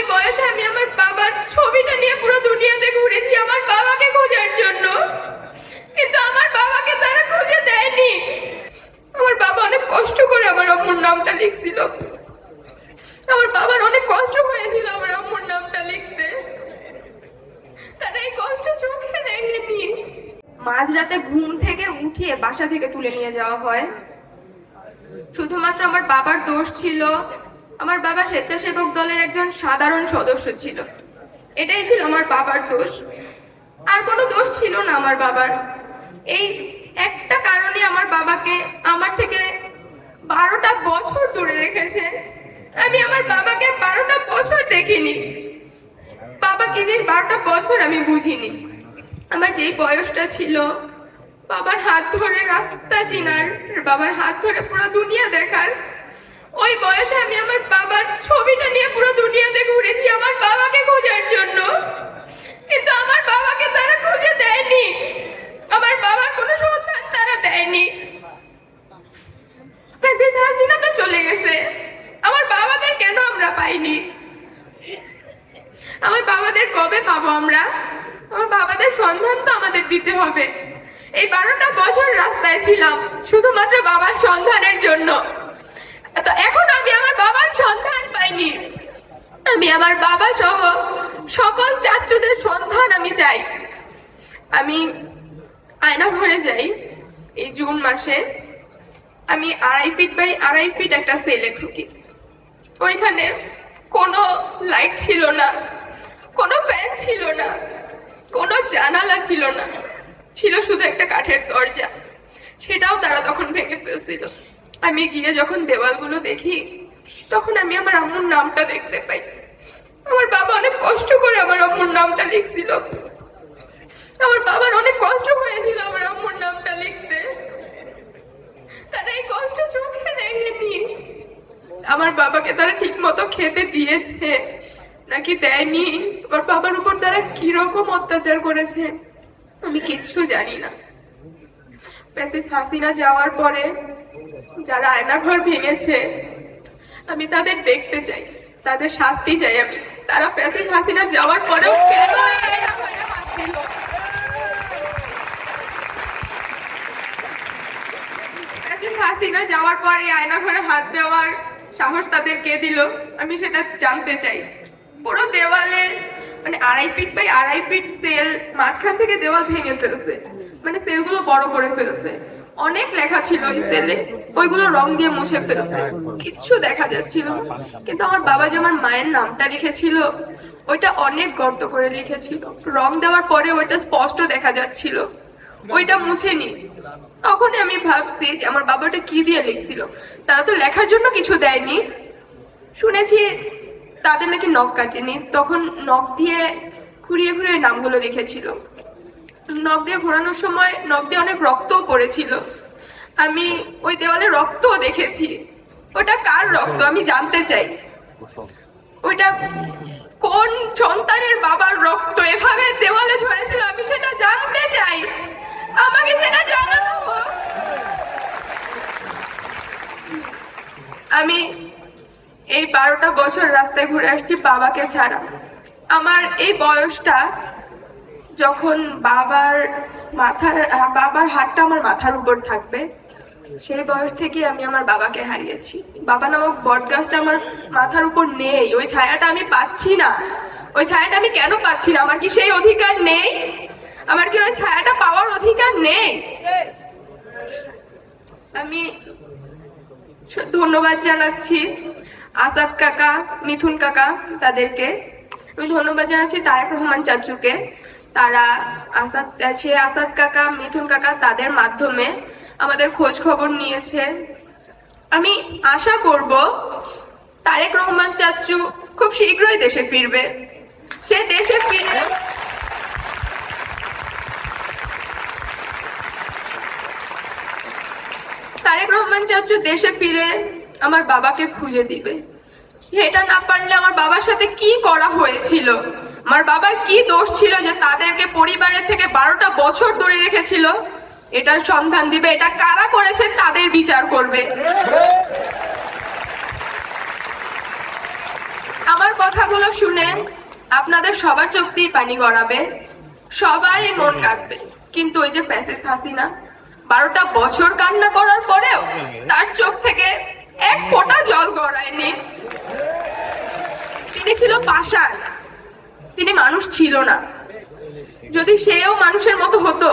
ওই বয়সে আমি আমার বাবার ছবিটা নিয়ে পুরো দুনিয়াতে ঘুরেছি আমার বাবাকে খোঁজার জন্য। কিন্তু আমার বাবাকে তারা খুঁজে দেয়নি। আমার বাবা অনেক কষ্ট করে আমার আম্মুর নামটা লিখছিল। আমার বাবার অনেক কষ্ট হয়েছিল আমার আম্মুর নামটা লিখতে। তারা এই কষ্ট চোখে দেখেনি। মাঝরাতে ঘুম থেকে উঠিয়ে বাসা থেকে তুলে নিয়ে যাওয়া হয়। শুধুমাত্র আমার বাবার দোষ ছিল। আমার বাবা স্বেচ্ছাসেবক দলের একজন সাধারণ সদস্য ছিল। এটাই ছিল আমার বাবার দোষ। আর কোনো দোষ ছিল না আমার বাবার। এই একটা কারণে আমার বাবাকে আমার থেকে বারোটা বছর দূরে রেখেছে। আমি আমার বাবাকে বারোটা বছর দেখিনি। বাবা কি যে বারোটা বছর আমি বুঝিনি। আমার যেই বয়সটা ছিল, বাবার হাত ধরে রাস্তা চিনার, বাবার হাত ধরে পুরো দুনিয়া দেখার ওই বয়সে আমি আমার বাবার ছবিটা নিয়ে পুরো দুনিয়াতে ঘুরেছি আমার বাবাকে খোঁজার জন্য। কিন্তু আমার বাবাকে তারা খুঁজে দেয়নি। আমার বাবার কোনো সন্ধান তারা দেয়নি। হাসিনা তো চলে গেছে। আমার বাবাদের কেন আমরা পাইনি? আমার বাবাদের কবে পাবো আমরা? আমার বাবাদের সন্ধান তো আমাদের দিতে হবে। এই বারোটা বছর রাস্তায় ছিলাম, শুধুমাত্র বাবার সন্ধানের জন্য। তো এখন আমি আমার বাবার সন্ধান পাইনি। আমি আমার বাবা সহ সকল চাচুদের সন্ধান আমি চাই। আমি আয়না ঘরে যাই এই জুন মাসে। আমি আড়াই ফিট বাই আড়াই ফিট একটা সেলে ঢুকি। ওইখানে কোনো লাইট ছিল না, কোনো ফ্যান ছিল না, কোনো জানালা ছিল না। ছিল শুধু একটা কাঠের দরজা। সেটাও তারা তখন ভেঙে ফেলছিল। আমি গিয়ে যখন দেওয়ালগুলো দেখি, তখন আমি আমার আম্মুর নামটা দেখতে পাই। আমার বাবা অনেক কষ্ট করে আমার আম্মুর নামটা লিখছিল। আমার বাবার অনেক কষ্ট হয়েছিল আমার আম্মুর নামটা লিখতে। তারা এই কষ্ট চোখে দেখেনি। আমার বাবাকে তারা ঠিক মতো খেতে দিয়েছে, নাকি দেয়নি? আমার বাবার উপর তারা কীরকম অত্যাচার করেছে, আমি কিচ্ছু জানি না। প্যাসেজ হাসিনা যাওয়ার পরে যারা আয়নাঘর ভেঙেছে, আমি তাদের দেখতে চাই, তাদের শাস্তি চাই আমি। তারা প্যাসেজ হাসিনা যাওয়ার পরেও কেন হাসিনা? যাওয়ার পরে আয়না ঘরে হাত দেওয়ার সাহস তাদের কে দিল? আমি সেটা জানতে চাই। পুরো দেওয়ালে মানে আড়াই ফিট বাই আড়াই ফিট সেল মাঝখান থেকে দেওয়াল ভেঙে ফেলছে। মানে সেলগুলো বড় করে ফেলছে। অনেক লেখা ছিল সেলে ওইগুলো রং দিয়ে মুছে ফেলছে। কিচ্ছু দেখা যাচ্ছিল কিন্তু আমার বাবা যে আমার মায়ের নামটা লিখেছিল, ওইটা অনেক গর্ত করে লিখেছিল। রং দেওয়ার পরে ওইটা স্পষ্ট দেখা যাচ্ছিল। ওইটা মুছে নি তখনই আমি ভাবছি যে আমার বাবাটা কি দিয়ে লিখছিল? তারা তো লেখার জন্য কিছু দেয়নি। শুনেছি তাদের নাকি নখ কাটেনি। তখন নখ দিয়ে ঘুরিয়ে ঘুরিয়ে নামগুলো লিখেছিল। নখ দিয়ে ঘোরানোর সময় নখ দিয়ে অনেক রক্তও পড়েছিল। আমি ওই দেওয়ালে রক্তও দেখেছি। ওটা কার রক্ত? আমি জানতে চাই। ওইটা কোন সন্তানের বাবার রক্ত? এভাবে দেওয়ালে ঝরেছিল, আমি সেটা জানতে চাই। আমাকে সেটা জানানো আমি এই বারোটা বছর রাস্তায় ঘুরে আসছি বাবাকে ছাড়া। আমার এই বয়সটা যখন বাবার মাথার বাবার হাতটা আমার মাথার উপর থাকবে, সেই বয়স থেকে আমি আমার বাবাকে হারিয়েছি। বাবা নামক বটগাছটা আমার মাথার উপর নেই। ওই ছায়াটা আমি পাচ্ছি না। ওই ছায়াটা আমি কেন পাচ্ছি না? আমার কি সেই অধিকার নেই? আমার কি ওই ছায়াটা পাওয়ার অধিকার নেই? আমি ধন্যবাদ জানাচ্ছি আসাদ কাকা, মিথুন কাকা তাদেরকে। আমি ধন্যবাদ জানাচ্ছি তারেক রহমান চাচুকে। তারা আসাদ, সে আসাদ কাকা মিথুন কাকা তাদের মাধ্যমে আমাদের খোঁজ খবর নিয়েছে। আমি আশা করব তারেক রহমান চাচু খুব শীঘ্রই দেশে ফিরবে। সে দেশে ফিরে তারেক রহমান চাচু দেশে ফিরে আমার বাবাকে খুঁজে দিবে। সেটা না পারলে আমার বাবার সাথে কি করা হয়েছিল? আমার বাবার কি দোষ ছিল যে তাদেরকে পরিবারের থেকে বারোটা বছর ধরে রেখেছিল? এটার সন্ধান দিবে, এটা কারা করেছে তাদের বিচার করবে। আমার কথাগুলো শুনে আপনাদের সবার চোখ দিয়ে পানি গড়াবে, সবারই মন কাঁদবে। কিন্তু ওই যে প্যাসেজ হাসিনা, বারোটা বছর কান্না করার পরেও তার চোখ থেকে এক ফোঁটা জল গড়ায়নি। তিনি ছিল পাষাণ। তিনি মানুষ ছিল না। যদি সেও মানুষের মতো হতো,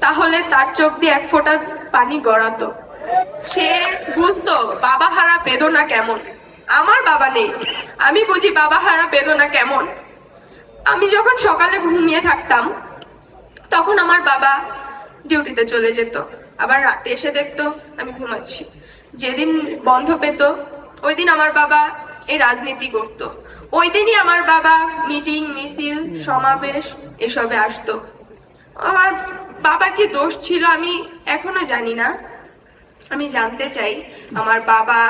তাহলে তার চোখ দিয়ে এক ফোঁটা পানি গড়াতো। সে বুঝতো বাবা হারা বেদনা কেমন? আমার বাবা নেই। আমি বুঝি বাবা হারা বেদনা কেমন? আমি যখন সকালে ঘুমিয়ে থাকতাম, তখন আমার বাবা ডিউটিতে চলে যেত। আবার রাতে এসে দেখতো আমি ঘুমাচ্ছি। যেদিন বন্ধ পেত, ওই দিন আমার বাবা এই রাজনীতি করত। ওই দিনই আমার বাবা মিটিং সমাবেশ এসবে আসতো। আমার বাবার কি দোষ ছিল আমি এখনও জানি না। আমি জানতে চাই আমার বাবা